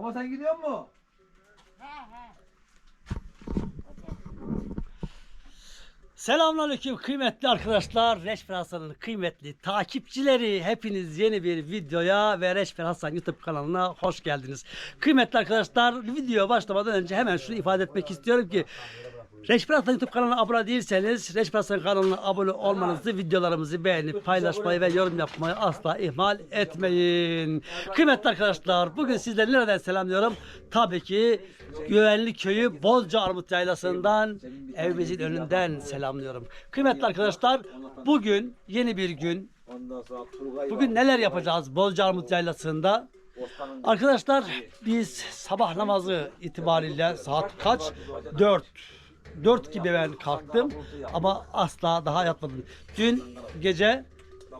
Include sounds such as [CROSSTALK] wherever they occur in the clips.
Baba sen gidiyor mu? Selamünaleyküm kıymetli arkadaşlar. Reşfer Hasan'ın kıymetli takipçileri hepiniz yeni bir videoya ve Reşfer Hasan YouTube kanalına hoş geldiniz. Kıymetli arkadaşlar videoya başlamadan önce hemen şunu ifade etmek istiyorum ki Hasan YouTube kanalına abone değilseniz Hasan kanalına abone olmanızı, videolarımızı beğenip paylaşmayı ve yorum yapmayı asla ihmal etmeyin. Kıymetli arkadaşlar bugün sizleri nereden selamlıyorum? Tabii ki Güvenli Köyü Bozca Armut Yaylası'ndan evimizin önünden selamlıyorum. Kıymetli arkadaşlar bugün yeni bir gün. Bugün neler yapacağız Bozca Armut Yaylası'nda? Arkadaşlar biz sabah namazı itibariyle saat kaç? 4. 4 gibi ben kalktım ama asla daha yatmadım. Dün gece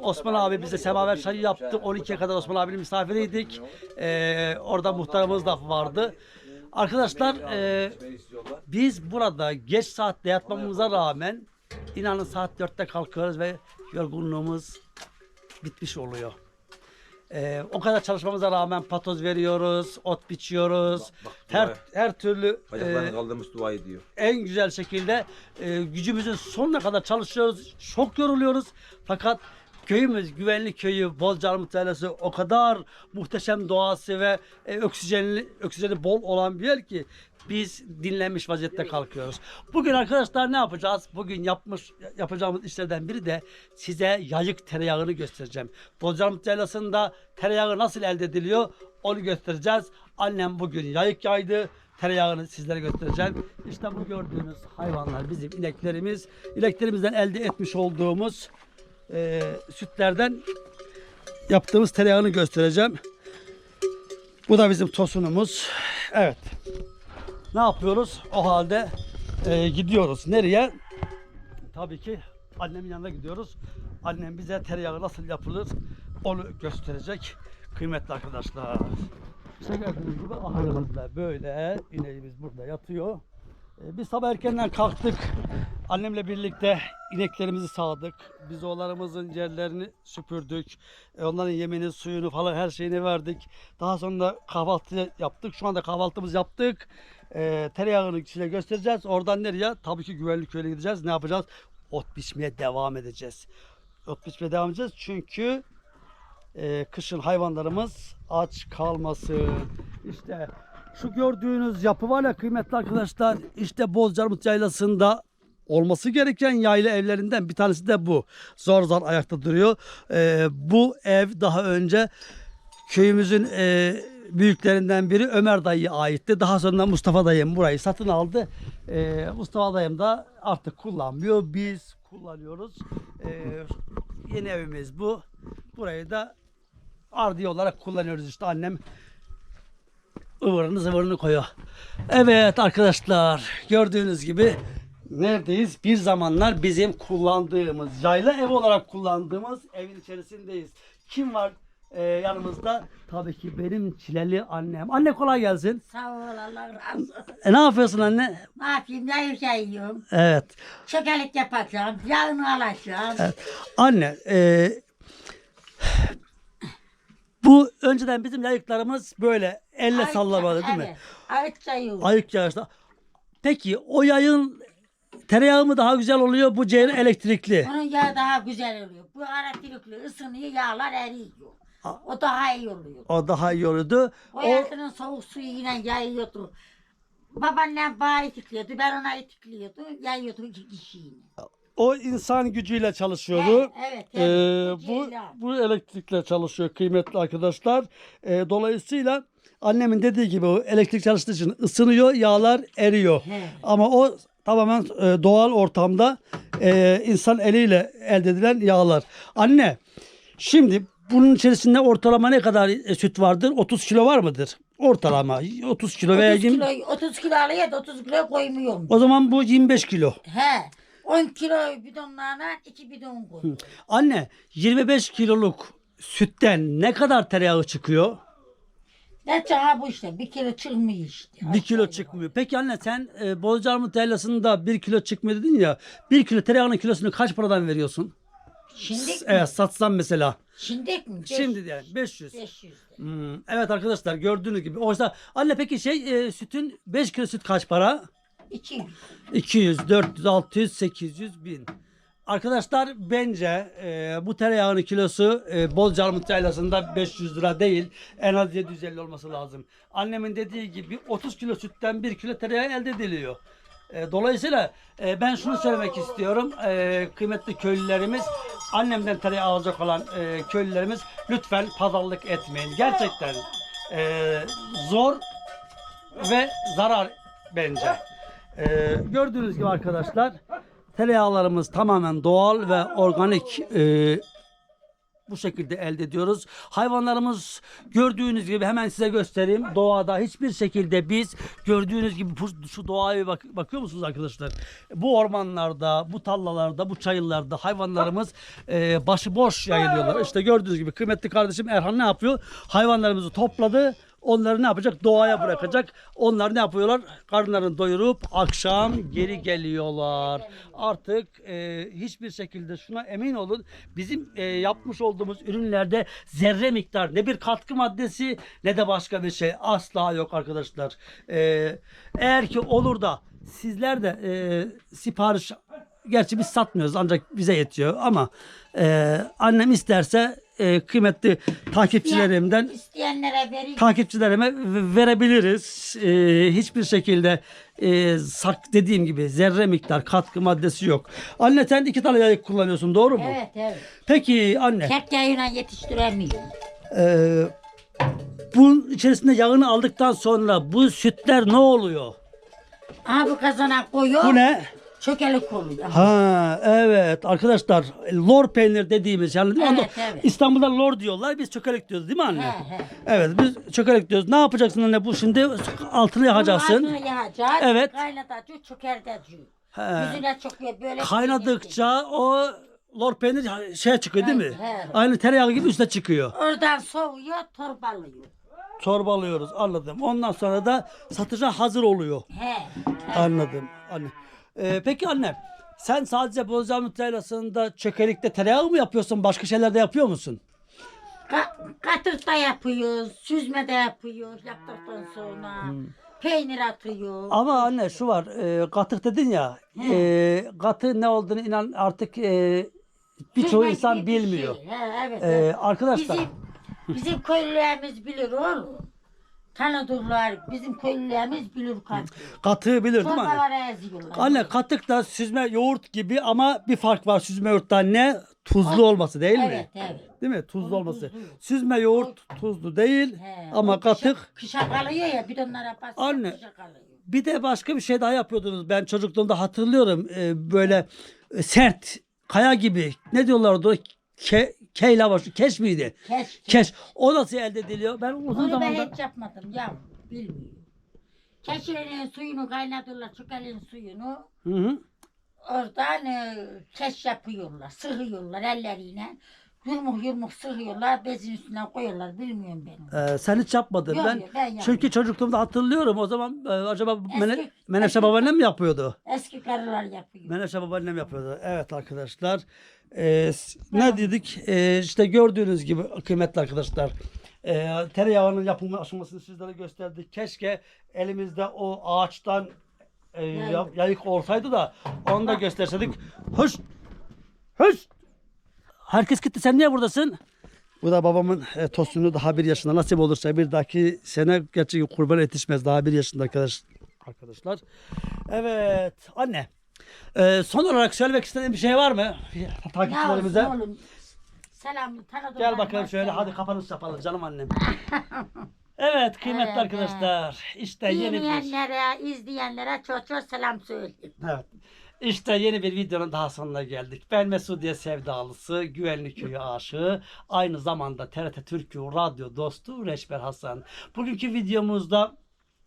Osman abi bize semaver çayı yaptı. 12'ye kadar Osman abinin misafiriydik. Ee, orada muhtarımız da vardı. Arkadaşlar e, biz burada geç saatte yatmamıza rağmen inanın saat 4'te kalkıyoruz ve yorgunluğumuz bitmiş oluyor. Ee, o kadar çalışmamıza rağmen patoz veriyoruz, ot biçiyoruz. bak, her duaya. her türlü Ayaklarını e, kaldırmış dua ediyor. en güzel şekilde e, gücümüzün sonuna kadar çalışıyoruz. Çok yoruluyoruz. Fakat köyümüz güvenli köyü Bozcaarmut Yaylası o kadar muhteşem doğası ve e, oksijenli oksijeni bol olan bir yer ki biz dinlenmiş vaziyette kalkıyoruz. Bugün arkadaşlar ne yapacağız? Bugün yapmış yapacağımız işlerden biri de size yayık tereyağını göstereceğim. Bozcaarmut Yaylası'nda tereyağı nasıl elde ediliyor? Onu göstereceğiz. Annem bugün yayık yaydı tereyağını sizlere göstereceğim. İşte bu gördüğünüz hayvanlar bizim ineklerimiz. İneklerimizden elde etmiş olduğumuz e, sütlerden yaptığımız tereyağını göstereceğim. Bu da bizim tosunumuz. Evet. Ne yapıyoruz? O halde e, gidiyoruz. Nereye? Tabii ki annemin yanına gidiyoruz. Annem bize tereyağı nasıl yapılır onu gösterecek. Kıymetli arkadaşlar. İşte gördüğünüz gibi ahırımızda böyle ineğimiz burada yatıyor. Ee, Biz sabah erkenden kalktık. Annemle birlikte ineklerimizi sağdık. Biz oğlanımızın yerlerini süpürdük. E, Onların yemini, suyunu falan her şeyini verdik. Daha sonra kahvaltı yaptık. Şu anda kahvaltımızı yaptık. E, tereyağını size göstereceğiz. Oradan nereye? Tabii ki güvenlik köyüne gideceğiz. Ne yapacağız? Ot biçmeye devam edeceğiz. Ot biçmeye devam edeceğiz. Çünkü e, kışın hayvanlarımız aç kalmasın. İşte şu gördüğünüz yapı var ya kıymetli arkadaşlar işte Bozcaarmut Yaylası'nda olması gereken yayla evlerinden bir tanesi de bu. Zor zor ayakta duruyor. E, bu ev daha önce köyümüzün e, büyüklerinden biri Ömer dayıya aitti. Daha sonra Mustafa dayım burayı satın aldı. E, Mustafa dayım da artık kullanmıyor. Biz kullanıyoruz. E, yeni evimiz bu. Burayı da ardi olarak kullanıyoruz işte annem ıvırını zıvırını koyuyor. Evet arkadaşlar gördüğünüz gibi neredeyiz? Bir zamanlar bizim kullandığımız yayla ev olarak kullandığımız evin içerisindeyiz. Kim var e, yanımızda? Tabii ki benim çileli annem. Anne kolay gelsin. Sağ ol Allah razı olsun. E, ne yapıyorsun anne? Ne yapayım yayık yiyorum. Evet. Çökelik yapacağım. Yağını alacağım. Anne e, bu önceden bizim yayıklarımız böyle elle Ayık- sallamalı değil mi? Evet. Ayık çayı. Ayık yağışta. Peki o yayın tereyağı mı daha güzel oluyor bu ciğeri elektrikli? Onun yağı daha güzel oluyor. Bu elektrikli ısınıyor yağlar eriyor. O daha iyi oluyor. O daha iyi oluyordu. O, O, yakının soğuk suyu yine yayıyordu. Babaannem bağ itikliyordu. Ben ona itikliyordum. Yayıyordu iki kişi yine. o insan gücüyle çalışıyordu. Evet. Ee, evet. bu Ceylan. bu elektrikle çalışıyor kıymetli arkadaşlar. Ee, dolayısıyla annemin dediği gibi o elektrik çalıştığı için ısınıyor, yağlar eriyor. He. Ama o tamamen e, doğal ortamda e, insan eliyle elde edilen yağlar. Anne, şimdi bunun içerisinde ortalama ne kadar e, süt vardır? 30 kilo var mıdır? Ortalama 30 kilo veya 30 20 kilo, 30 kilo alıyor da 30 kilo koymuyorum. O zaman bu 25 kilo. He. 10 kilo bidonlarına 2 bidon koy. Anne 25 kiloluk sütten ne kadar tereyağı çıkıyor? Ne çağa bu işte. Bir kilo çıkmıyor işte. Bir kilo çıkmıyor. Peki anne sen e, Bozcaarmut Yaylası'nda bir kilo çıkmıyor dedin ya. Bir kilo tereyağının kilosunu kaç paradan veriyorsun? Şimdi Evet satsan mesela. Şimdi mi? Şimdi yani 500. 500. Hmm, evet arkadaşlar gördüğünüz gibi. Oysa anne peki şey e, sütün 5 kilo süt kaç para? 200. 200, 400, 600, 800, 1000. Arkadaşlar bence e, bu tereyağının kilosu e, Bolcarmut Yaylası'nda 500 lira değil. En az 750 olması lazım. Annemin dediği gibi 30 kilo sütten 1 kilo tereyağı elde ediliyor. E, dolayısıyla e, ben şunu söylemek istiyorum. E, kıymetli köylülerimiz, annemden tereyağı alacak olan e, köylülerimiz lütfen pazarlık etmeyin. Gerçekten e, zor ve zarar bence. Ee, gördüğünüz gibi arkadaşlar tereyağlarımız tamamen doğal ve organik e, bu şekilde elde ediyoruz. Hayvanlarımız gördüğünüz gibi hemen size göstereyim. Doğada hiçbir şekilde biz gördüğünüz gibi şu doğaya bak, bakıyor musunuz arkadaşlar? Bu ormanlarda, bu tallalarda, bu çayırlarda hayvanlarımız e, başıboş yayılıyorlar. İşte gördüğünüz gibi kıymetli kardeşim Erhan ne yapıyor? Hayvanlarımızı topladı. Onları ne yapacak? Doğaya bırakacak. Onlar ne yapıyorlar? Karınlarını doyurup akşam geri geliyorlar. Artık e, hiçbir şekilde şuna emin olun. Bizim e, yapmış olduğumuz ürünlerde zerre miktar ne bir katkı maddesi ne de başka bir şey asla yok arkadaşlar. E, eğer ki olur da sizler de e, sipariş gerçi biz satmıyoruz ancak bize yetiyor ama e, annem isterse e, kıymetli takipçilerimden İsteyenlere takipçilerime verebiliriz. Ee, hiçbir şekilde e, sak dediğim gibi zerre miktar katkı maddesi yok. Anne sen iki tane yayık kullanıyorsun doğru mu? Evet evet. Peki anne Tek yayına yetiştiremiyorum. e, bunun içerisinde yağını aldıktan sonra bu sütler ne oluyor? Aha bu kazana koyuyor. Bu ne? Çökelik oluyor. Ha evet arkadaşlar lor peynir dediğimiz yani Evet, onu evet. İstanbul'da lor diyorlar biz çökelek diyoruz değil mi anne? He, he. Evet biz çökelek diyoruz. Ne yapacaksın anne bu şimdi altını yakacaksın. Altını yakacağız. Evet. Kaynatacağız, çökerteceğiz. He. Yüzüne çöküyor böyle. Kaynadıkça o lor peynir şey çıkıyor değil mi? Evet, evet. Aynı tereyağı gibi üstüne çıkıyor. Oradan soğuyor, torbalıyor. Çorbalıyoruz anladım. Ondan sonra da satışa hazır oluyor. He. Anladım. Anne. Ee, peki anne sen sadece Bozcaada'nın Yaylası'nda çökelikte tereyağı mı yapıyorsun? Başka şeyler de yapıyor musun? Ka katırta yapıyoruz, süzme de yapıyoruz yaptıktan sonra. Peynir atıyor. Ama anne şu var. E, katık dedin ya. E, katı ne olduğunu inan artık e, birçoğu Süzme insan gibi bir bilmiyor. Şey. He, evet, E, evet. arkadaşlar Bizim, bizim köylülerimiz bilir oğlum. Tanıdıklar bizim köylülerimiz bilir katı. katığı bilir değil mi anne? Çorbalara eziyorlar. Anne katık da süzme yoğurt gibi ama bir fark var süzme yoğurttan ne? Tuzlu olması değil mi? Evet evet. Değil mi? Tuzlu olması. tuzlu. Süzme yoğurt tuzlu değil He, ama o kışa- katık. Kışa kalıyor ya bidonlara basıyor Anne. kışa kalıyor. Bir de başka bir şey daha yapıyordunuz. Ben çocukluğumda hatırlıyorum. Ee, böyle e, sert kaya gibi. Ne diyorlar orada? Ke, keyla başı. Keş miydi? Keşke. Keş. O nasıl elde ediliyor? Ben uzun Onu ben hiç yapmadım ya bilmiyorum. Keşilerin suyunu kaynatırlar çökelin suyunu. Hı hı. Oradan e, keş yapıyorlar, sıhıyorlar elleriyle. Yurmuk yurmuk sıhıyorlar, bezin üstüne koyuyorlar. Bilmiyorum ben. Ee, sen hiç yapmadın. Yok, ben, yok, ben yapmadım. çünkü çocukluğumda hatırlıyorum. O zaman e, acaba Mene, Eski- Menevşe eski- babaannem mi yapıyordu? Eski karılar yapıyor. Menevşe babaannem yapıyordu. Evet arkadaşlar. Ee, ne dedik? Ee, işte gördüğünüz gibi kıymetli arkadaşlar. Ee, tereyağının yapımı aşamasını sizlere gösterdik. Keşke elimizde o ağaçtan e, Yayık. ya- yayık olsaydı da onu da gösterseydik. Hoş! Hoş! Herkes gitti. Sen niye buradasın? Bu da babamın e, tostunu daha bir yaşında nasip olursa bir dahaki sene gerçi kurban yetişmez daha bir yaşında arkadaş, arkadaşlar. Evet anne. E, son olarak söylemek istediğin bir şey var mı takipçilerimize? Ya oğlum, selamlı tanıdığım Gel bakalım şöyle hadi kapanış yapalım canım annem. [LAUGHS] Evet kıymetli Evet, arkadaşlar işte yeni bir Dinleyenlere, izleyenlere çok çok selam söyleyeyim. Evet. İşte yeni bir videonun daha sonuna geldik. Ben Mesudiye sevdalısı, Güvenlik Köyü aşığı, aynı zamanda TRT Türkü radyo dostu Reşber Hasan. Bugünkü videomuzda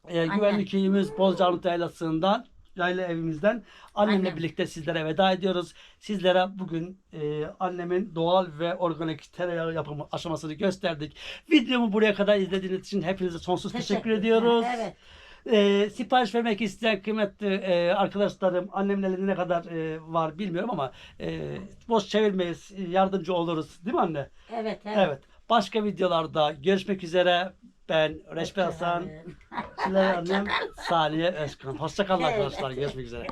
e, Güvenlik Köyümüz Bozcaada'nın yaylasından, yayla evimizden annemle Annem. birlikte sizlere veda ediyoruz. Sizlere bugün e, annemin doğal ve organik tereyağı yapımı aşamasını gösterdik. Videomu buraya kadar izlediğiniz için hepinize sonsuz teşekkür, teşekkür ediyoruz. Evet. E, sipariş vermek isteyen kıymetli e, arkadaşlarım annemin elinde ne kadar e, var bilmiyorum ama e, boş çevirmeyiz yardımcı oluruz değil mi anne? Evet. Evet. evet. Başka videolarda görüşmek üzere. Ben Reşbe Hasan, Süleyman [LAUGHS] Hanım, Saniye Özkan. Hoşçakalın arkadaşlar. [LAUGHS] Görüşmek üzere.